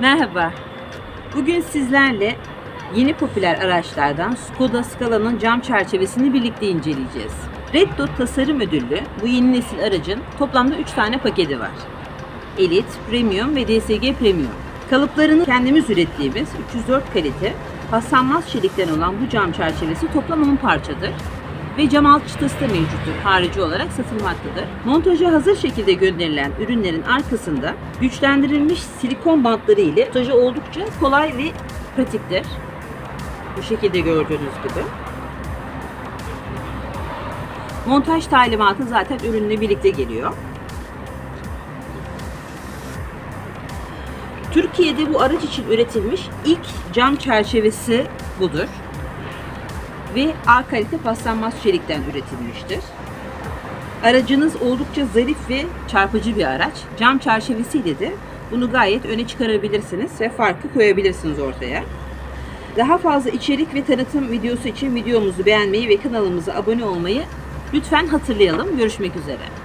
Merhaba. Bugün sizlerle yeni popüler araçlardan Skoda Scala'nın cam çerçevesini birlikte inceleyeceğiz. Red Dot tasarım ödüllü bu yeni nesil aracın toplamda 3 tane paketi var. Elite, Premium ve DSG Premium. Kalıplarını kendimiz ürettiğimiz 304 kalite paslanmaz çelikten olan bu cam çerçevesi toplam 10 parçadır ve cam alt çıtası da mevcuttur. Harici olarak satılmaktadır. Montaja hazır şekilde gönderilen ürünlerin arkasında güçlendirilmiş silikon bantları ile montajı oldukça kolay ve pratiktir. Bu şekilde gördüğünüz gibi. Montaj talimatı zaten ürünle birlikte geliyor. Türkiye'de bu araç için üretilmiş ilk cam çerçevesi budur ve A kalite paslanmaz çelikten üretilmiştir. Aracınız oldukça zarif ve çarpıcı bir araç. Cam çerçevesiyle de bunu gayet öne çıkarabilirsiniz ve farkı koyabilirsiniz ortaya. Daha fazla içerik ve tanıtım videosu için videomuzu beğenmeyi ve kanalımıza abone olmayı lütfen hatırlayalım. Görüşmek üzere.